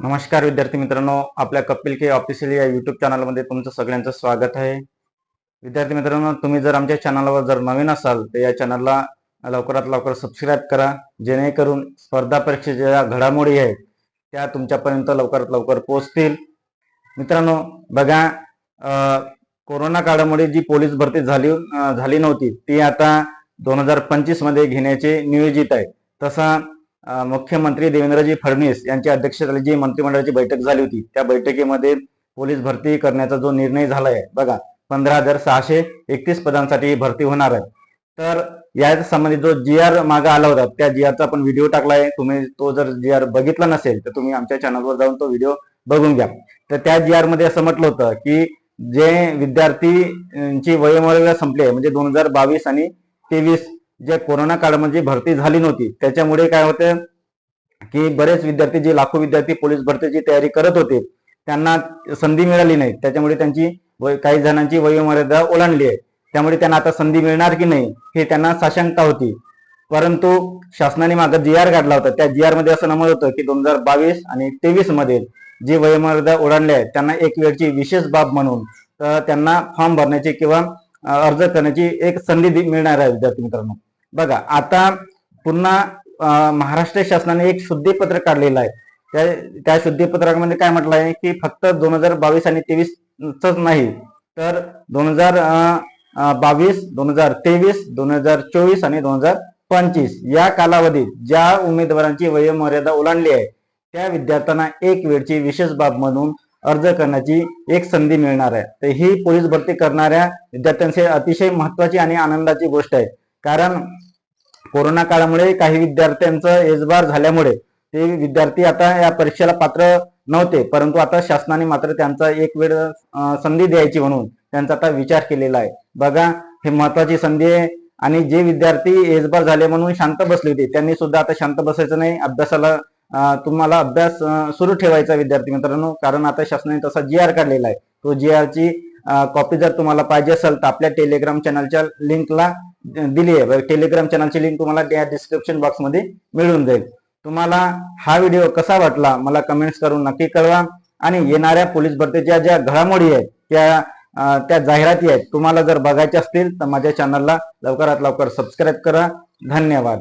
नमस्कार विद्यार्थी मित्रांनो. आपल्या कपिल के ऑफिशियल या युट्यूब चॅनलमध्ये तुमचं सगळ्यांचं स्वागत आहे. विद्यार्थी मित्रांनो तुम्ही जर आमच्या चॅनलवर जर नवीन असाल तर या चॅनलला लवकरात लवकर सबस्क्राईब करा. जेणेकरून स्पर्धा परीक्षेच्या ज्या घडामोडी आहेत त्या तुमच्यापर्यंत लवकरात लवकर पोहोचतील. मित्रांनो बघा कोरोना काळामुळे जी पोलीस भरती झाली झाली नव्हती ती आता दोन हजार पंचवीसमध्ये घेण्याचे नियोजित आहे. तसा मुख्यमंत्री देवेंद्रजी फडणवीस यांच्या अध्यक्षतेखाली जी मंत्रिमंडळाची बैठक झाली होती त्या बैठकीमध्ये पोलीस भरती करण्याचा जो निर्णय झाला आहे बघा पंधरा हजार सहाशे एकतीस पदांसाठी भरती होणार आहे. तर या संबंधित जो जी आर मागा आला होता त्या जी आरचा आपण व्हिडिओ टाकला आहे तुम्ही तो जर जी आर बघितला नसेल तर तुम्ही आमच्या चॅनलवर जाऊन तो व्हिडिओ बघून घ्या. तर त्या जी आरमध्ये असं म्हटलं होतं की जे विद्यार्थी ची वयोमर्यादा संपली आहे म्हणजे दोन हजार बावीस आणि तेवीस जे कोरोना काळामध्ये भरती झाली नव्हती त्याच्यामुळे काय होते की बरेच विद्यार्थी जे लाखो विद्यार्थी पोलीस भरतीची तयारी करत होते त्यांना संधी मिळाली नाही. त्याच्यामुळे त्यांची काही जणांची वयोमर्यादा ओलांडली आहे. त्यामुळे त्यांना आता संधी मिळणार की नाही हे त्यांना साशंकता होती. परंतु शासनाने मागे जी आर काढला होता. त्या जी आरमध्ये असं नमूद होतं की दोन हजार बावीस आणि तेवीसमध्ये जे वयोमर्यादा ओलांडले आहेत त्यांना एक वेळची विशेष बाब म्हणून त्यांना फॉर्म भरण्याची किंवा अर्ज करण्याची एक संधी मिळणार आहे विद्यार्थी मित्रांनो. बघा आता पुन्हा महाराष्ट्र शासनाने एक शुद्धीपत्र काढलेलं आहे. त्या त्या शुद्धीपत्रामध्ये काय म्हटलं आहे की फक्त दोन हजार बावीस आणि तेवीसच नाही तर दोन हजार बावीस दोन हजार तेवीस दोन हजार चोवीस आणि दोन हजार पंचवीस या कालावधीत ज्या उमेदवारांची वयोमर्यादा ओलांडली आहे त्या विद्यार्थ्यांना एक वेळची विशेष बाब म्हणून अर्ज करण्याची एक संधी मिळणार आहे. तर ही पोलीस भरती करणाऱ्या विद्यार्थ्यांसाठी अतिशय महत्वाची आणि आनंदाची गोष्ट आहे. कारण कोरोना काळामुळे काही विद्यार्थ्यांचं एजबार झाल्यामुळे ते विद्यार्थी आता या परीक्षेला पात्र नव्हते. परंतु आता शासनाने मात्र त्यांचा एक वेळ संधी द्यायची म्हणून त्यांचा आता विचार केलेला आहे. बघा हे महत्वाची संधी आहे आणि जे विद्यार्थी एजबार झाले म्हणून शांत बसले होते त्यांनी सुद्धा आता शांत बसायचं नाही. अभ्यासाला तुम्हाला अभ्यास सुरू ठेवायचा विद्यार्थी मित्रांनो. कारण आता शासनाने तसा जी आर काढलेला आहे. तो जी आरची कॉपी जर तुम्हाला पाहिजे असेल तर आपल्या टेलिग्राम चॅनलच्या लिंकला दिली आहे. टेलिग्राम चॅनलची लिंक तुम्हाला त्या डिस्क्रिप्शन बॉक्समध्ये मिळून जाईल. तुम्हाला हा व्हिडिओ कसा वाटला मला कमेंट्स करून नक्की कळवा. आणि येणाऱ्या पोलीस भरतीच्या ज्या घडामोडी आहेत त्या त्या जाहिराती आहेत तुम्हाला जर बघायच्या असतील तर माझ्या चॅनलला लवकरात लवकर सबस्क्राईब करा. धन्यवाद.